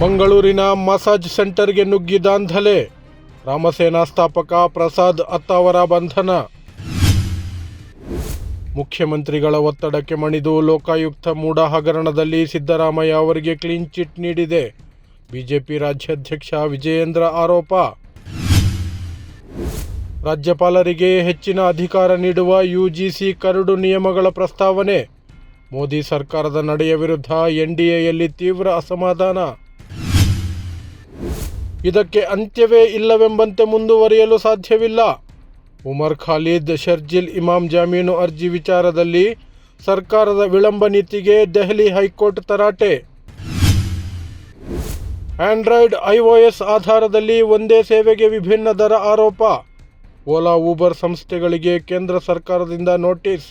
ಮಂಗಳೂರಿನ ಮಸಾಜ್ ಸೆಂಟರ್ಗೆ ನುಗ್ಗಿ ದಾಂಧಲೆ ರಾಮಸೇನಾ ಸ್ಥಾಪಕ ಪ್ರಸಾದ್ ಅತ್ತಾವರ ಬಂಧನ. ಮುಖ್ಯಮಂತ್ರಿಗಳ ಒತ್ತಡಕ್ಕೆ ಮಣಿದು ಲೋಕಾಯುಕ್ತ ಮೂಡ ಹಗರಣದಲ್ಲಿ ಸಿದ್ದರಾಮಯ್ಯ ಅವರಿಗೆ ಕ್ಲೀನ್ ಚಿಟ್ ನೀಡಿದೆ. ಬಿಜೆಪಿ ರಾಜ್ಯಾಧ್ಯಕ್ಷ ವಿಜಯೇಂದ್ರ ಆರೋಪ. ರಾಜ್ಯಪಾಲರಿಗೆ ಹೆಚ್ಚಿನ ಅಧಿಕಾರ ನೀಡುವ ಯುಜಿಸಿ ಕರಡು ನಿಯಮಗಳ ಪ್ರಸ್ತಾವನೆ. ಮೋದಿ ಸರ್ಕಾರದ ನಡೆಯ ವಿರುದ್ಧ ಎನ್ಡಿಎಯಲ್ಲಿ ತೀವ್ರ ಅಸಮಾಧಾನ. ಇದಕ್ಕೆ ಅಂತ್ಯವೇ ಇಲ್ಲವೆಂಬಂತೆ ಮುಂದುವರಿಯಲು ಸಾಧ್ಯವಿಲ್ಲ. ಉಮರ್ ಖಾಲಿದ್ ಶರ್ಜಿಲ್ ಇಮಾಮ್ ಜಾಮೀನು ಅರ್ಜಿ ವಿಚಾರದಲ್ಲಿ ಸರ್ಕಾರದ ವಿಳಂಬ ನೀತಿಗೆ ದೆಹಲಿ ಹೈಕೋರ್ಟ್ ತರಾಟೆ. ಆಂಡ್ರಾಯ್ಡ್ ಐಒಎಸ್ ಆಧಾರದಲ್ಲಿ ಒಂದೇ ಸೇವೆಗೆ ವಿಭಿನ್ನ ದರ ಆರೋಪ. ಓಲಾ, ಊಬರ್ ಸಂಸ್ಥೆಗಳಿಗೆ ಕೇಂದ್ರ ಸರ್ಕಾರದಿಂದ ನೋಟಿಸ್.